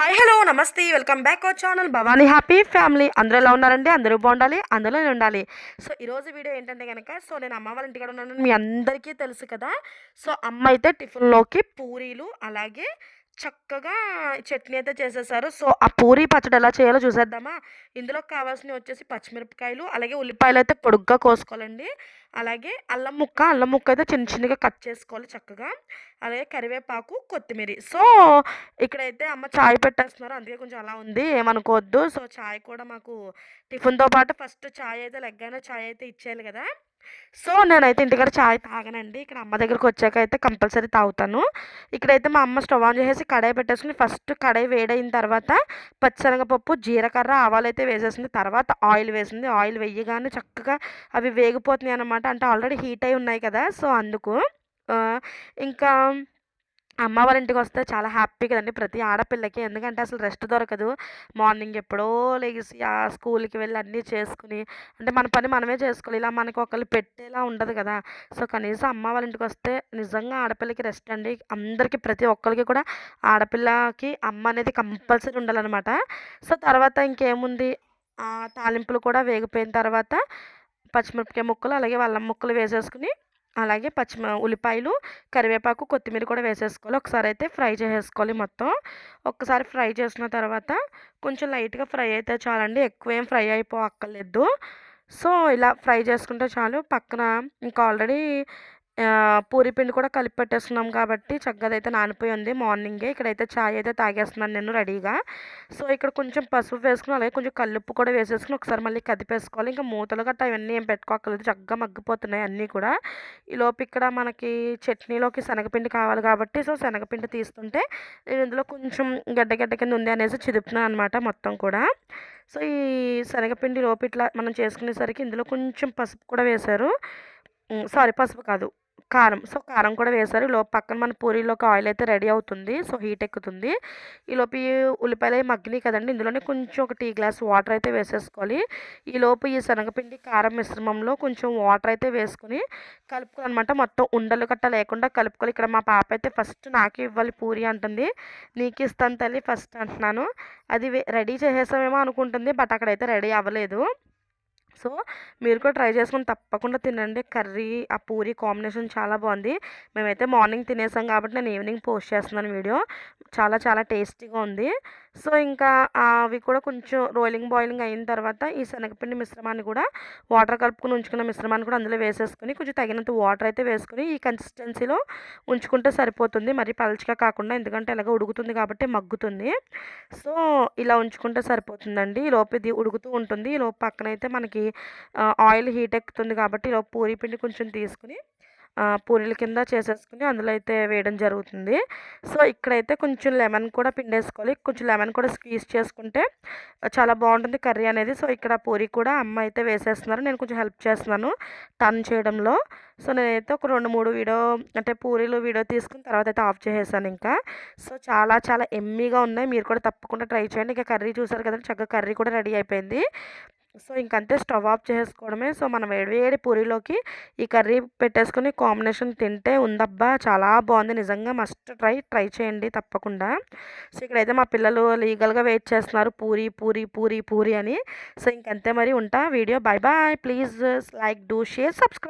Hi hello నమస్తే welcome back our channel Bhavani happy family అందరూ ఎలా ఉన్నారండి? అందరూ బాగుండాలి అందులో ఉండాలి సో ఈరోజు వీడియో ఏంటంటే కనుక సో నేను అమ్మ వాళ్ళ ఇంటికాడ ఉన్నాను మీ అందరికీ తెలుసు కదా. సో అమ్మ అయితే టిఫిన్లోకి పూరీలు అలాగే చక్కగా చట్నీ అయితే చేసేసారు. సో ఆ పూరీ పచ్చడి ఎలా చేయాలో చూసేద్దామా? ఇందులో కావాల్సినవి వచ్చేసి పచ్చిమిరపకాయలు అలాగే ఉల్లిపాయలు అయితే పొడుగ్గా కోసుకోవాలండి. అలాగే అల్లం ముక్క అల్లం ముక్క అయితే చిన్న చిన్నగా కట్ చేసుకోవాలి చక్కగా. అలాగే కరివేపాకు కొత్తిమీర. సో ఇక్కడైతే అమ్మ చాయ్ పెట్టేస్తున్నారు. అందుకే కొంచెం అలా ఉంది. ఏమనుకోవద్దు. సో చాయ్ కూడా మాకు టిఫిన్తో పాటు ఫస్ట్ చాయ్ అయితే లెగ్గానే చాయ్ అయితే ఇచ్చేయాలి కదా. సో నేనైతే ఇంటికాడ చాయ్ తాగనండి. ఇక్కడ అమ్మ దగ్గరకు వచ్చాక అయితే కంపల్సరీ తాగుతాను. ఇక్కడైతే మా అమ్మ స్టవ్ ఆన్ చేసేసి కడాయి పెట్టేసుకుని ఫస్ట్ కడాయి వేడైన తర్వాత పచ్చిశనగపప్పు జీలకర్ర ఆవాలు అయితే వేసేసింది. తర్వాత ఆయిల్ వేసింది. ఆయిల్ వేయగానే చక్కగా అవి వేగిపోతున్నాయి అనమాట అంటే ఆల్రెడీ హీట్ అయి ఉన్నాయి కదా. సో అందుకు ఇంకా అమ్మ వాళ్ళ ఇంటికి వస్తే చాలా హ్యాపీ కదండి ప్రతి ఆడపిల్లకి. ఎందుకంటే అసలు రెస్ట్ దొరకదు. మార్నింగ్ ఎప్పుడో లేచి ఆ స్కూల్కి వెళ్ళి అన్నీ చేసుకుని అంటే మన పని మనమే చేసుకోవాలి. ఇలా మనకు ఒకళ్ళు పెట్టేలా ఉండదు కదా. సో కనీసం అమ్మ వాళ్ళ ఇంటికి వస్తే నిజంగా ఆడపిల్లకి రెస్ట్ అండి. అందరికీ ప్రతి ఒక్కరికి కూడా ఆడపిల్లకి అమ్మ అనేది కంపల్సరీ ఉండాలన్నమాట. సో తర్వాత ఇంకేముంది? ఆ తాలింపులు కూడా వేగిపోయిన తర్వాత పచ్చిమిరపకాయ ముక్కలు అలాగే అల్లం ముక్కలు వేసేసుకుని అలాగే పచ్చి ఉల్లిపాయలు కరివేపాకు కొత్తిమీర కూడా వేసేసుకోవాలి. ఒకసారి అయితే ఫ్రై చేసేసుకోవాలి మొత్తం. ఒక్కసారి ఫ్రై చేసిన తర్వాత కొంచెం లైట్గా ఫ్రై అయితే చాలండి. ఎక్కువ ఏం ఫ్రై అయిపోక్కర్లేదు సో ఇలా ఫ్రై చేసుకుంటే చాలు. పక్కన ఇంకా ఆల్రెడీ పూరి పిండి కూడా కలిపి పెట్టేస్తున్నాం కాబట్టి చక్కగా అయితే నానిపోయి ఉంది. మార్నింగే ఇక్కడైతే చాయ్ అయితే తాగేస్తున్నాను నేను రెడీగా. సో ఇక్కడ కొంచెం పసుపు వేసుకుని అలాగే కొంచెం కల్లుప్పు కూడా వేసేసుకుని ఒకసారి మళ్ళీ కదిపేసుకోవాలి. ఇంకా మూతలు గట్ట అవన్నీ ఏం పెట్టుకోకలేదు చక్కగా మగ్గిపోతున్నాయి అన్నీ కూడా. ఈలోపు ఇక్కడ మనకి చట్నీలోకి శనగపిండి కావాలి కాబట్టి సో శనగపిండి తీస్తుంటే నేను ఇందులో కొంచెం గడ్డ గడ్డ కింద ఉంది అనేసి చిదుపుతున్నాను అనమాట మొత్తం కూడా. సో ఈ శనగపిండి లోపు ఇట్లా మనం చేసుకునేసరికి ఇందులో కొంచెం పసుపు కూడా వేశారు. సారీ పసుపు కాదు. కారం. సో కారం కూడా వేశారు ఈలోపు లోపు పక్కన మన పూరీలోకి ఆయిల్ అయితే రెడీ అవుతుంది. సో హీట్ ఎక్కుతుంది. ఈలోపు ఈ ఉల్లిపాయలు మగ్గినాయి కదండి. ఇందులోనే కొంచెం ఒక టీ గ్లాస్ వాటర్ అయితే వేసేసుకోవాలి. ఈలోపు ఈ శనగపిండి కారం మిశ్రమంలో కొంచెం వాటర్ అయితే వేసుకుని కలుపుకోవాలన్నమాట. మొత్తం ఉండలు గట్ట లేకుండా కలుపుకోవాలి. ఇక్కడ మా పాప అయితే ఫస్ట్ నాకే ఇవ్వాలి పూరి అంటుంది. నీకు ఇస్తాను తల్లి ఫస్ట్ అంటున్నాను. అది రెడీ చేసేసామేమో అనుకుంటుంది. బట్ అక్కడైతే రెడీ అవ్వలేదు. సో మీరు కూడా ట్రై చేసుకుని తప్పకుండా తినండి. కర్రీ ఆ పూరి కాంబినేషన్ చాలా బాగుంది. మేమైతే మార్నింగ్ తినేసాం కాబట్టి నేను ఈవినింగ్ పోస్ట్ చేస్తున్నాను వీడియో. చాలా చాలా టేస్టీగా ఉంది. సో ఇంకా అవి కూడా కొంచెం రోలింగ్ బాయిలింగ్ అయిన తర్వాత ఈ శనగపిండి మిశ్రమాన్ని కూడా వాటర్ కలుపుకొని ఉంచుకున్న మిశ్రమాన్ని కూడా అందులో వేసేసుకొని కొంచెం తగినంత వాటర్ అయితే వేసుకొని ఈ కన్సిస్టెన్సీలో ఉంచుకుంటే సరిపోతుంది. మరి పలచగా కాకుండా ఎందుకంటే ఇలాగ ఉడుకుతుంది కాబట్టి మగ్గుతుంది. సో ఇలా ఉంచుకుంటే సరిపోతుందండి. ఈ లోపు ఇది ఉడుకుతూ ఉంటుంది. ఈ లోపు పక్కనైతే మనకి ఆయిల్ హీట్ ఎక్కుతుంది కాబట్టి ఈ లోపు పూరి పిండి కొంచెం తీసుకుని పూరీల కింద చేసేసుకుని అందులో అయితే వేయడం జరుగుతుంది. సో ఇక్కడైతే కొంచెం లెమన్ కూడా పిండేసుకోవాలి. కొంచెం లెమన్ కూడా స్క్వీజ్ చేసుకుంటే చాలా బాగుంటుంది కర్రీ అనేది. సో ఇక్కడ పూరి కూడా అమ్మ అయితే వేసేస్తున్నారు. నేను కొంచెం హెల్ప్ చేస్తున్నాను టర్న్ చేయడంలో. సో నేనైతే ఒక రెండు మూడు వీడియో అంటే పూరీలు వీడియో తీసుకుని తర్వాత అయితే ఆఫ్ చేసేసాను ఇంకా. సో చాలా చాలా ఎమ్మీగా ఉన్నాయి. మీరు కూడా తప్పకుండా ట్రై చేయండి. ఇంకా కర్రీ చూసారు కదా చక్కగా కర్రీ కూడా రెడీ అయిపోయింది. సో ఇంకంతే స్టవ్ ఆఫ్ చేసుకోవడమే సో మనం వేడివేడి పూరీలోకి ఈ కర్రీ పెట్టేసుకొని కాంబినేషన్ తింటే ఉందబ్బా చాలా బాగుంది. నిజంగా మస్ట్ ట్రై ట్రై చేయండి తప్పకుండా. సో ఇక్కడైతే మా పిల్లలు లీగల్గా వెయిట్ చేస్తున్నారు. పూరి పూరి పూరి పూరి అని. సో ఇంకంతే మరి ఉంటా video. Bye bye please like do share subscribe.